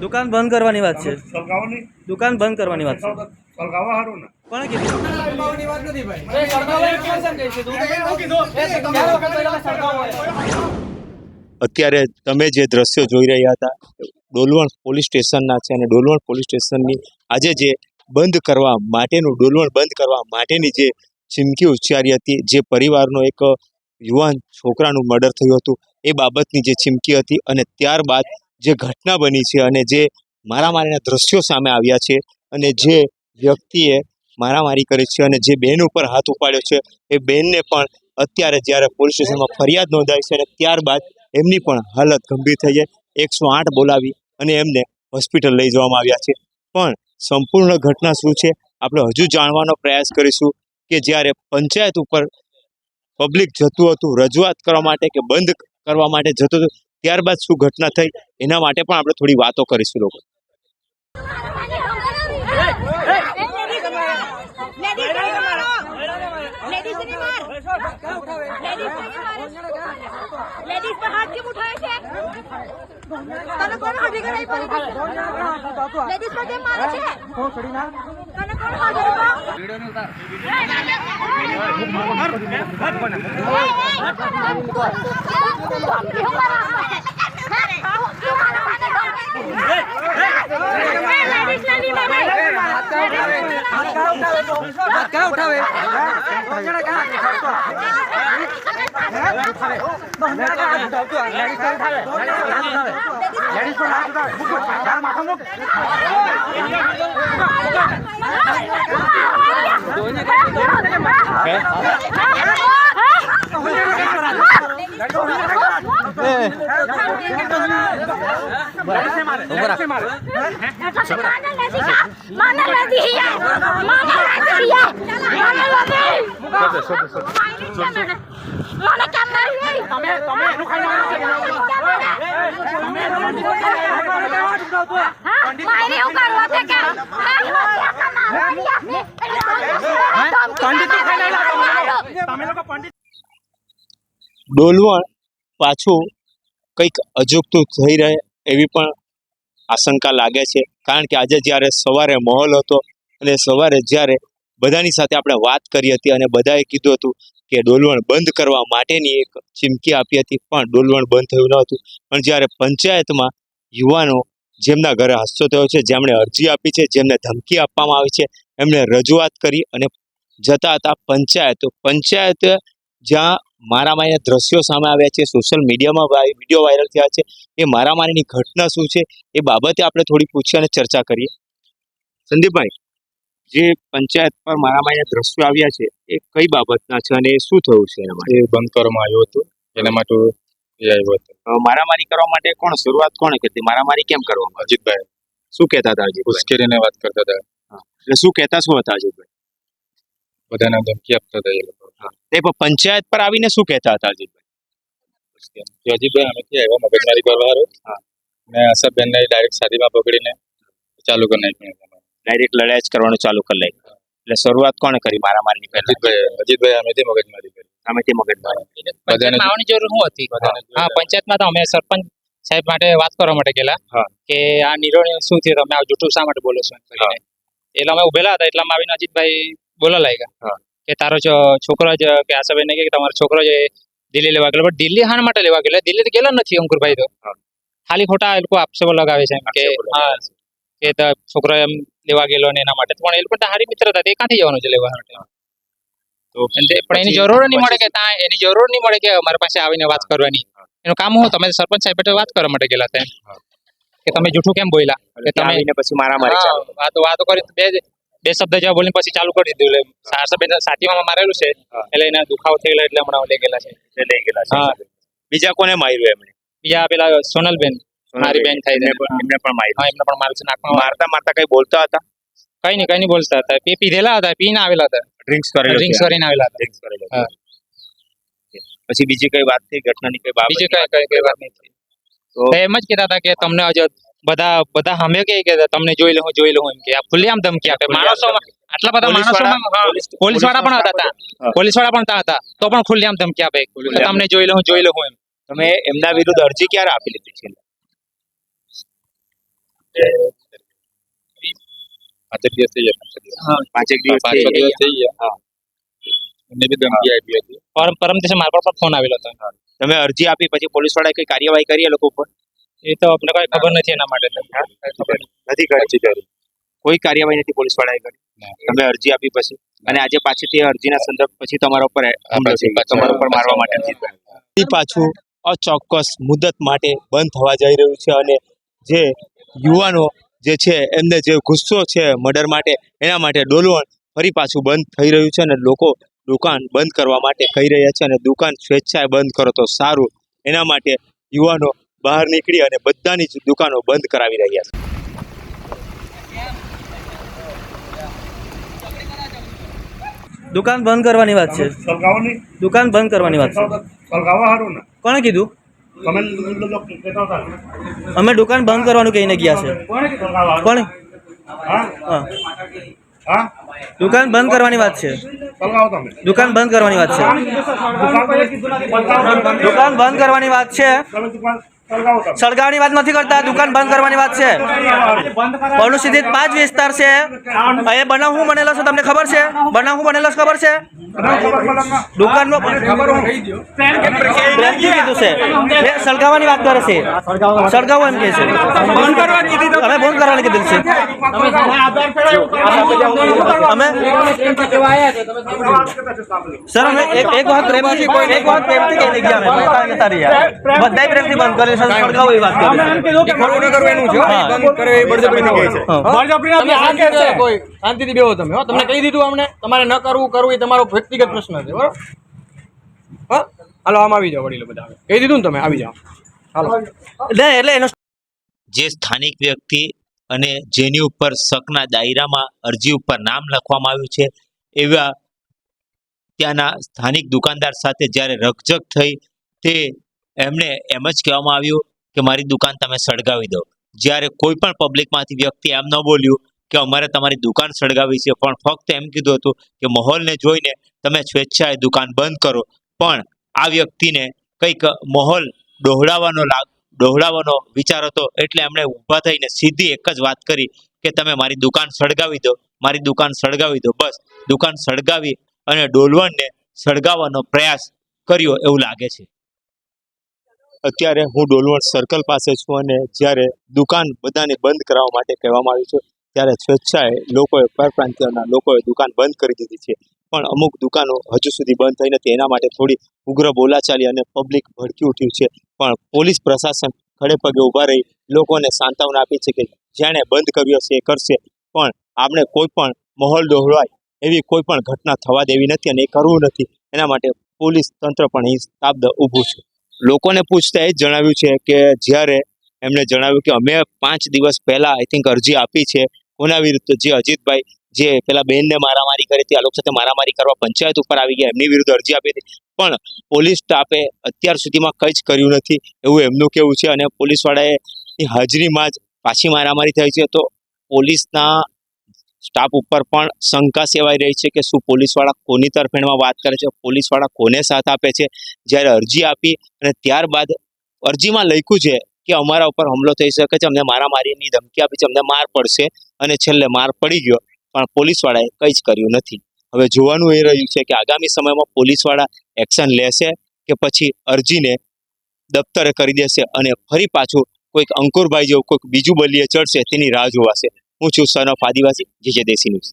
દુકાન બંધ કરવાની વાત છે. દુકાન બંધ કરવાની વાત છે. સળગાવો કીધું ને? કોણે કીધું? અત્યારે તમે જે દ્રશ્યો જોઈ રહ્યા હતા, ડોલવણ પોલીસ સ્ટેશનના છે અને ડોલવણ પોલીસ સ્ટેશનની આજે જે બંધ કરવા માટેનું, ડોલવણ બંધ કરવા માટેની જે ચીમકી ઉચ્ચારી હતી, જે પરિવારનો એક યુવાન છોકરાનું મર્ડર થયું હતું, એ બાબતની જે ચીમકી હતી અને ત્યારબાદ જે ઘટના બની છે અને જે મારામારીના દ્રશ્યો સામે આવ્યા છે અને જે વ્યક્તિએ મારામારી કરી છે અને જે બેન ઉપર હાથ ઉપાડ્યો છે, એ બેનને પણ અત્યારે જ્યારે પોલીસ સ્ટેશનમાં ફરિયાદ નોંધાવી છે અને ત્યારબાદ એમની પણ હાલત ગંભીર થઈ જાય. એકસો આઠ બોલાવી અને એમને હોસ્પિટલ લઈ જવામાં આવ્યા છે. પણ સંપૂર્ણ ઘટના શું છે? આપણે હજુ જાણવાનો પ્રયાસ કરીશું કે જ્યારે પંચાયત ઉપર પબ્લિક જતું હતું, રજૂઆત કરવા માટે કે બંધ કરવા માટે જતું હતું, ત્યારબાદ શું ઘટના થઈ? એના માટે પણ આપણે થોડી વાતો કરીશું લોકો. લેડીઝ પર હાથ કેમ ઉઠાવે છે તને કોણ હાથી કરાઈ પડી લેડીઝ પર કેમ મારે છે તને કોણ હાજરી હાથ કા લેતી હે માને લેતી હે માને લેતી મને કામ નહીં તમે તમે એનું ખાઈ મારે એવું કરવો છે કે મારી હત્યા કમાવાની પંડિત તમે લોકો પંડિત ડોલવણ પાછું કંઈક અજુગતું થઈ રહે એવી પણ આશંકા લાગે છે. કારણ કે આજે જ્યારે સવારે માહોલ હતો અને સવારે જ્યારે બધાની સાથે આપણે વાત કરી હતી અને બધાએ કીધું હતું કે ડોલવણ બંધ કરવા માટેની એક ચીમકી આપી હતી, પણ ડોલવણ બંધ થયું ન હતું. પણ જ્યારે પંચાયતમાં યુવાનો જેમના ઘરે હાસ્યો થયો છે, જેમણે અરજી આપી છે, જેમને ધમકી આપવામાં આવી છે, એમણે રજૂઆત કરી અને જતા હતા પંચાયત. પંચાયત જ્યાં મારામારીના દ્રશ્યો સામે આવ્યા છે સોશિયલ મીડિયામાં વીડિયો વાયરલ થયા છે. એ મારામારીની ઘટના શું છે એ બાબતે આપણે થોડી પૂછી અને ચર્ચા કરીએ. સંદીપભાઈ જે પંચાયત પર મારામારીના દ્રશ્યો આવ્યા છે એ કઈ બાબતના છે અને શું થયું છે એના માટે? એ બંધ કરવામાં આવ્યું હતું એના માટે આવ્યો હતો. મારામારી કરવા માટે કોણ શરૂઆત કોણે કરતી મારામારી કેમ કરવામાં અજીતભાઈ. શું કહેતા હતા અજીત ઉશ્કેરીને વાત કરતા હતા. એટલે શું કહેતા શું હતા અજીતભાઈ? બધાને ધમકી આપતા હતા એ લોકો. એ પંચાયત પર આવીને શું કહેતા હતા અજીતભાઈ? અજીતભાઈ અજીતભાઈ અમેથી આવ્યા મગજમારી કરવા હારું હા. ને આશાબેનને ડાયરેક્ટ શાદીમાં પકડીને ચાલુ કરી નાખ્યું. ડાયરેક્ટ લડાઈ જ કરવાનું ચાલુ કરી લઈ એટલે શરૂઆત કોણે કરી મારામારીની પહેલા? અજીતભાઈ અજીતભાઈ અમેથી મગજમારી કરી. સામેથી મગજમારી. બધાને આવવાની જરૂર શું હતી? હા પંચાયતમાં તો અમે સરપંચ સાહેબ માટે વાત કરવા માટે ગયેલા. કે આ નિર્ણય શું થયું? તમે આ જૂઠું શા માટે બોલો છો? એટલે અમે ઉભેલા હતા. એટલામાં આવીને અજીતભાઈ બોલા લાગ્યા. હા. કે તારો છોકરો જ કે આશાબેન કે તમારો છોકરો જે દિલ્હી લેવા ગયેલો. પણ દિલ્હી હાન માટે લેવા ગયેલો. દિલ્હી તો ગયેલો નથી અંકુરભાઈ તો. ખાલી ખોટા એ લોકો આપસેબો લગાવે છે કે હા કે છોકરો એમ લેવા ગયેલો ને એના માટે. પણ એ લોકો હારી મિત્ર હતા. તે ક્યાંથી જવાનું છે લેવા માટે? પણ એની જરૂર નહીં મળે કે ત્યાં એની જરૂર નહીં મળે કે અમારી પાસે આવીને વાત કરવાની. એનું કામ હું તમે સરપંચ સાહેબ વાત કરવા માટે ગયેલા હતા કે તમે જૂઠું કેમ બોલ્યા? કે તમે પછી મારા મારી હા, વાતો વાતો કરી બે બે શબ્દ જેવા બોલીને પછી ચાલુ કરી દીધું. એટલે સારસાબેન સાતીમાં મારેલું છે. એટલે એને દુખાવો થયેલો એટલે હમણાં લઈ ગયેલા છે. લઈ ગયેલા છે. બીજા કોને માર્યું એમણે બીજા પેલા સોનલબેન. મારી બેન થાય એમને પણ એમને પણ માર્યું. હા એમને પણ મારું છે. નાકમાં મારતા મારતા કઈ બોલતા હતા? કઈ નહીં કઈ નહીં બોલતા હતા. પી પીધેલા હતા પીને આવેલા હતા. ડ્રિંક્સ કરેલા ડ્રિંક્સ કરીને આવેલા હતા. ડ્રિંક્સ કરેલા પછી બીજી કઈ વાત થઈ? ઘટનાની કઈ બાબત બીજી કઈ કઈ વાત નહીં. તો એમ જ કહેતા હતા કે તમને હજુ બધા બધા હમે કે કે તમને જોઈ લઉં જોઈ લઉં એમ કે? આ ખુલ્લેઆમ ધમકી આપે? માણસો આટલા બધા પોલીસ માણસો વાળા- પોલીસ- વાળા પણ હતા. પોલીસવાળા પણ હતા તો પણ ખુલ્લેઆમ ધમકી આપે. તમને જોઈ લઉં જોઈ લઉં એમ. તમે એમના વિરુદ્ધ અરજી ક્યારે આપી લીધી છે? પાંચેક દિવસ થઈ ગયા પાંચેક દિવસ. પાંચ છ દિવસ થઈ ગયા. એમને બી ધમકી હતી. પરમ પરમ દિવસે મારા પર પણ ફોન આવેલો હતો. તમે અરજી આપી પછી પોલીસ વાળાએ કઈ કાર્યવાહી કરી એ લોકો ઉપર? એ તો આપણે કઈ ખબર નથી એના માટે નથી. કરી કોઈ કાર્યવાહી નથી પોલીસ વાળાએ કરી. તમે અરજી આપી પછી. અને આજે પાછી તે અરજીના સંદર્ભ પછી તમારા ઉપર તમારા ઉપર મારવા માટે પાછું અચોક્કસ મુદત માટે બંધ થવા જઈ રહ્યું છે અને જે યુવાનો જે છે એમને જે ગુસ્સો છે મર્ડર માટે એના માટે ડોલવણ ફરી પાછું બંધ થઈ રહ્યું છે અને લોકો દુકાન બંધ કરવા માટે કહી રહ્યા છે અને દુકાન સ્વેચ્છાએ બંધ કરો તો સારું. એના માટે યુવાનો બહાર નીકળી અને બધાની જ દુકાનો બંધ કરાવી રહ્યા છે. દુકાન બંધ કરવાની વાત છે. દુકાન બંધ કરવાની વાત છે. સલગાવવા હારું ને? કોણે કીધું? અમે દુકાન બંધ કરવાનું કહીને ગયા છે. કોણ દુકાન બંધ કરવાની વાત છે. દુકાન બંધ કરવાની વાત છે. દુકાન બંધ કરવાની વાત છે. સળગાવવાની વાત નથી કરતા દુકાન બંધ કરવાની વાત છે. અનુસૂચિત પાંચ વિસ્તાર છે. એ બનાવ હું બનેલો છે તમને ખબર છે? બનાવ હું બનેલો છે ખબર છે? દુકાનનો પ્રેમથી કીધું છે. એ સળગાવવાની વાત કરે છે. સળગાવો એમ કે છે. અમે બંધ કરવાની કીધું છે. અમે સર અમે એક એક વાત પ્રેમથી એક વાત પ્રેમથી કહીને ગયા અમે. પૈસા કે તારી યાર બધાય પ્રેમથી બંધ કરી છે સળગાવો એ તમે કોઈ શાંતિથી બેહો તમે હો. તમને કહી દીધું અમને તમારે ન કરવું કરવું એ તમારો વ્યક્તિગત પ્રશ્ન છે બરોબર? હા. હાલો આમ આવી જાઓ વડીલો બધા. કહી દીધું ને તમે આવી જાઓ. હાલો. એટલે એટલે એનો જે સ્થાનિક વ્યક્તિ અને જેની ઉપર શકના દાયરામાં અરજી ઉપર નામ લખવામાં આવ્યું છે એવા ત્યાંના સ્થાનિક દુકાનદાર સાથે જ્યારે રકઝક થઈ તે એમણે એમ જ કહેવામાં આવ્યું કે મારી દુકાન તમે સળગાવી દો. જ્યારે કોઈ પણ પબ્લિકમાંથી વ્યક્તિ એમ ન બોલ્યું કે અમારે તમારી દુકાન સળગાવી છે, પણ ફક્ત એમ કીધું હતું કે માહોલને જોઈને તમે સ્વેચ્છાએ દુકાન બંધ કરો. પણ આ વ્યક્તિને કંઈક માહોલ ડહોળાવાનો લાગ, ડહોળાવાનો વિચાર હતો એટલે એમણે ઊભા થઈને સીધી એક જ વાત કરી કે તમે મારી દુકાન સળગાવી દો, મારી દુકાન સળગાવી દો. બસ, દુકાન સળગાવી અને ડોલવણને સળગાવવાનો પ્રયાસ કર્યો એવું લાગે છે. અત્યારે હું ડોલવણ સર્કલ પાસે છું અને જ્યારે દુકાન બધાને બંધ કરાવવા માટે કહેવામાં આવ્યું છે, ત્યારે સ્વેચ્છાએ લોકોએ પરપ્રાંતિયોના લોકોએ દુકાન બંધ કરી દીધી છે. પણ અમુક દુકાનો હજુ સુધી બંધ થઈ નથી, એના માટે થોડી ઉગ્ર બોલાચાલી અને પબ્લિક ભડકી ઉઠ્યું છે. પણ પોલીસ પ્રશાસન ખડે પગે ઊભા રહી લોકોને સાંત્વના આપી છે કે જેણે બંધ કર્યો છે એ કરશે. પણ આપણે કોઈ પણ માહોલ ડહોળાય એવી કોઈ પણ ઘટના થવા દેવી નથી અને એ કરવું નથી. એના માટે પોલીસ તંત્ર પણ અહીં તાબદ ઊભું છે. લોકોને પૂછતા એ જણાવ્યું છે કે જ્યારે એમણે જણાવ્યું કે અમે પાંચ દિવસ પહેલા આઈ થિંક અરજી આપી છે કોના વિરુદ્ધ, જે અજીતભાઈ, જે પેલા બેનને મારામારી કરી હતી, આ લોકો સાથે મારામારી કરવા પંચાયત ઉપર આવી ગયા, એમની વિરુદ્ધ અરજી આપી હતી. પણ પોલીસ સ્ટાફે અત્યાર સુધીમાં કંઈ જ કર્યું નથી એવું એમનું કેવું છે અને પોલીસવાળાએ હાજરીમાં જ પાછી મારામારી થઈ છે. તો પોલીસના સ્ટાફ ઉપર પણ શંકા સેવાઈ રહી છે કે શું પોલીસવાળા કોની તરફેણમાં વાત કરે છે, પોલીસવાળા કોને સાથ આપે છે? જ્યારે અરજી આપી અને ત્યારબાદ અરજીમાં લખ્યું છે કે અમારા ઉપર હુમલો થઈ શકે છે, અમને મારામારીની ધમકી આપી છે, અમને માર પડશે અને છેલ્લે માર પડી ગયો. પણ પોલીસવાળાએ કંઈ જ કર્યું નથી. હવે જોવાનું એ રહ્યું છે કે આગામી સમયમાં પોલીસવાળા એક્શન લેશે કે પછી અરજીને દફતરે કરી દેશે અને ફરી પાછું કોઈક અંકુરભાઈ જેવું કોઈક બીજું બલીએ ચડશે, તેની રાહ જોવાશે. હું છું સન ઓફ આદિવાસી. જે જે દેશી ન્યૂઝ